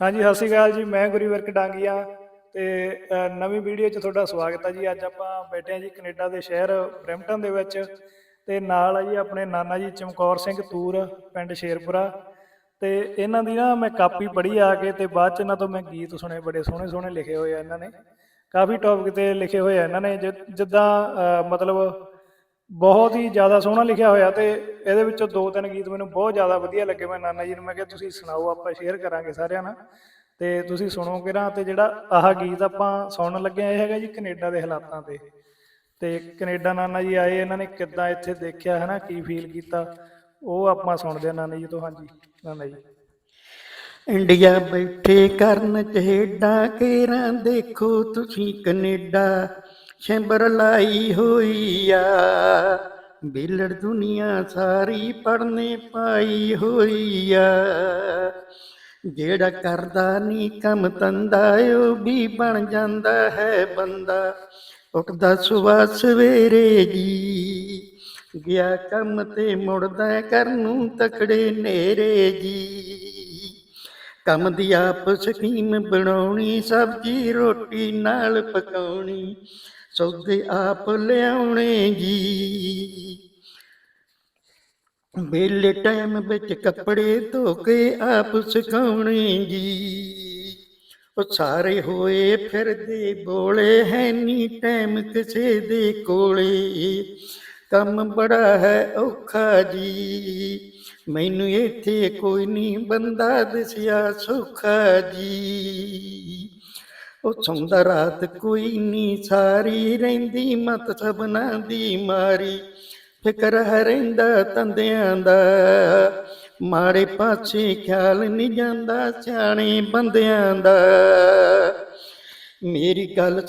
ਹਾਂਜੀ ਸਤਿ ਸ਼੍ਰੀ ਅਕਾਲ ਜੀ। ਮੈਂ ਗੁਰੀਵਰਕ ਡਾਂਗੀਆਂ ਤੇ ਅ, ਨਵੀਂ ਵੀਡੀਓ 'ਚ ਤੁਹਾਡਾ ਸਵਾਗਤ ਹੈ ਜੀ। ਅੱਜ ਆਪਾਂ ਬੈਠੇ ਹਾਂ ਜੀ ਕੈਨੇਡਾ ਦੇ ਸ਼ਹਿਰ ਬਰੈਂਪਟਨ ਦੇ ਵਿੱਚ ਤੇ ਨਾਲ ਆ ਜੀ ਆਪਣੇ ਨਾਨਾ ਜੀ ਚਮਕੌਰ ਸਿੰਘ ਤੂਰ ਪਿੰਡ ਸ਼ੇਰਪੁਰਾ ਤੇ ਇਹਨਾਂ ਦੀ ਨਾ ਮੈਂ ਕਾਪੀ ਪੜ੍ਹੀ ਆ ਕੇ ਤੇ ਬਾਅਦ 'ਚ ਇਹਨਾਂ ਤੋਂ ਮੈਂ ਗੀਤ ਸੁਣੇ ਬੜੇ ਸੋਹਣੇ ਸੋਹਣੇ ਲਿਖੇ ਹੋਏ ਆ ਇਹਨਾਂ ਨੇ। ਕਾਫੀ ਟੌਪਿਕ ਤੇ ਲਿਖੇ ਹੋਏ ਆ ਇਹਨਾਂ ਨੇ। ਜਿ- ਜਿੱਦਾਂ ਮਤਲਬ ਬਹੁਤ ਹੀ ਜ਼ਿਆਦਾ ਸੋਹਣਾ ਲਿਖਿਆ ਹੋਇਆ ਤੇ ਇਹਦੇ ਵਿੱਚੋਂ ਦੋ ਤਿੰਨ ਗੀਤ ਮੈਨੂੰ ਬਹੁਤ ਜ਼ਿਆਦਾ ਵਧੀਆ ਲੱਗੇ ਮੈਂ ਨਾਨਾ ਜੀ ਨੂੰ, ਮੈਂ ਕਿਹਾ ਤੁਸੀਂ ਸੁਣਾਓ, ਆਪਾਂ ਸ਼ੇਅਰ ਕਰਾਂਗੇ ਸਾਰਿਆਂ ਨਾਲ। ਤੇ ਤੁਸੀਂ ਸੁਣੋ ਨਾ ਤੇ ਜਿਹੜਾ ਆਹ ਗੀਤ ਆਪਾਂ ਸੁਣਨ ਲੱਗੇ ਆ ਇਹ ਹੈਗਾ ਜੀ ਕੈਨੇਡਾ ਦੇ ਹਾਲਾਤਾਂ ਤੇ। ਤੇ ਕੈਨੇਡਾ ਨਾਨਾ ਜੀ ਆਏ, ਇਹਨਾਂ ਨੇ ਕਿੱਦਾਂ ਇੱਥੇ ਦੇਖਿਆ ਹੈ ਨਾ ਕੀ ਫੀਲ ਕੀਤਾ, ਉਹ ਆਪਾਂ ਸੁਣਦੇ ਆ ਨਾਨਾ ਜੀ ਤੋਂ, ਹਾਂਜੀ, ਨਾਨਾ ਜੀ। ਇੰਡੀਆ ਬੈਠੇ ਕਰਨ ਚਹੇਡਾਂ ਕੇਰਾਂ ਦੇਖੋ ਤੁਸੀਂ ਕੈਨੇਡਾ। ਸ਼ੈਂਬਰ ਲਾਈ ਹੋਈ ਆ। ਬਿਲੜ ਦੁਨੀਆ ਸਾਰੀ ਪੜਨੇ ਪਾਈ ਹੋਈ ਆ। ਜਿਹੜਾ ਕਰਦਾ ਨੀ ਕੰਮ ਤੰਦਾ ਉਹ ਵੀ ਬਣ ਜਾਂਦਾ ਹੈ ਬੰਦਾ। ਉੱਠਦਾ ਸੁਬਹ ਸਵੇਰੇ ਜੀ। ਗਿਆ ਕੰਮ ਤੇ ਮੁੜਦਾ ਘਰ ਨੂੰ ਤਕੜੇ ਨੇਰੇ ਜੀ। ਕੰਮ ਦੀ ਆਪ ਸਕੀਮ ਬਣਾਉਣੀ, ਸਬਜ਼ੀ ਰੋਟੀ ਨਾਲ ਪਕਾਉਣੀ। ਸੌਦੇ ਆਪ ਲਿਆਉਣੇ ਜੀ। ਵੇਲੇ ਟਾਈਮ ਵਿੱਚ ਕੱਪੜੇ ਧੋ ਕੇ ਆਪ ਸੁਕਾਉਣੇ ਜੀ। ਉਹ ਸਾਰੇ ਹੋਏ ਫਿਰਦੇ ਬੋਲੇ, ਹੈ ਨੀ ਟਾਈਮ ਕਿਸੇ ਦੇ ਕੋਲੇ। ਕੰਮ ਬੜਾ ਹੈ ਔਖਾ ਜੀ। ਮੈਨੂੰ ਇੱਥੇ ਕੋਈ ਨਹੀਂ ਬੰਦਾ ਦਿਸਿਆ ਸੁਖਾ ਜੀ। ਉਹ ਸੌਂਦਾ ਰਾਤ ਕੋਈ ਨਹੀਂ ਸਾਰੀ ਰਹਿੰਦੀ ਮਤ ਸਭਨਾਂ ਦੀ ਮਾਰੀ। ਫਿਕਰ ਹੈ ਰਹਿੰਦਾ ਤੰਦਿਆਂ ਦਾ ਮਾੜੇ ਪਾਸੇ ਖਿਆਲ ਨਹੀਂ ਜਾਂਦਾ ਸਿਆਣੇ ਬੰਦਿਆਂ ਦਾ। ਮੇਰੀ ਗੱਲ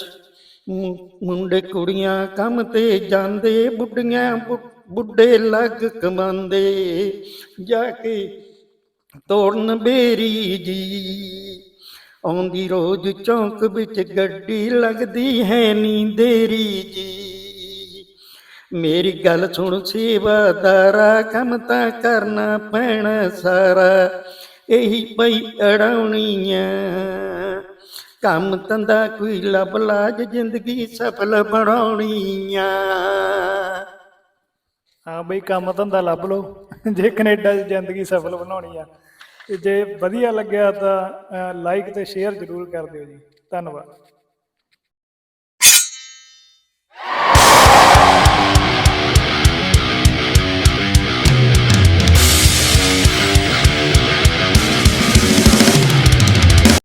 ਮੁੰਡੇ ਕੁੜੀਆਂ ਕੰਮ ਤੇ ਜਾਂਦੇ ਬੁੱਢੀਆਂ ਬੁੱਢੇ ਲੱਗ ਕਮਾਉਂਦੇ। ਜਾ ਕੇ ਤੋੜਨ ਬੇਰੀ ਜੀ। ਆਉਂਦੀ ਰੋਜ਼ ਚੌਂਕ ਵਿੱਚ ਗੱਡੀ ਲੱਗਦੀ ਹੈ ਨੀ ਦੇਰੀ ਜੀ। ਮੇਰੀ ਗੱਲ ਸੁਣ ਸੇਵਾਦਾਰਾ, ਕੰਮ ਤਾਂ ਕਰਨਾ ਪੈਣਾ ਸਾਰਾ। ਇਹੀ ਪਈ ਅੜਾਉਣੀਆਂ। ਕੰਮ ਧੰਦਾ ਕੋਈ ਲੱਭ ਲਾਜ, ਜ਼ਿੰਦਗੀ ਸਫਲ ਬਣਾਉਣੀਆਂ। ਹਾਂ ਬਈ, ਕੰਮ ਧੰਦਾ ਲੱਭ ਲਓ। ਜੇ ਕੈਨੇਡਾ 'ਚ ਜ਼ਿੰਦਗੀ ਸਫਲ ਬਣਾਉਣੀ ਆ। ਤੇ ਜੇ ਵਧੀਆ ਲੱਗਿਆ ਤਾਂ ਲਾਈਕ ਤੇ ਸ਼ੇਅਰ ਜ਼ਰੂਰ ਕਰ ਦਿਓ ਜੀ। ਧੰਨਵਾਦ।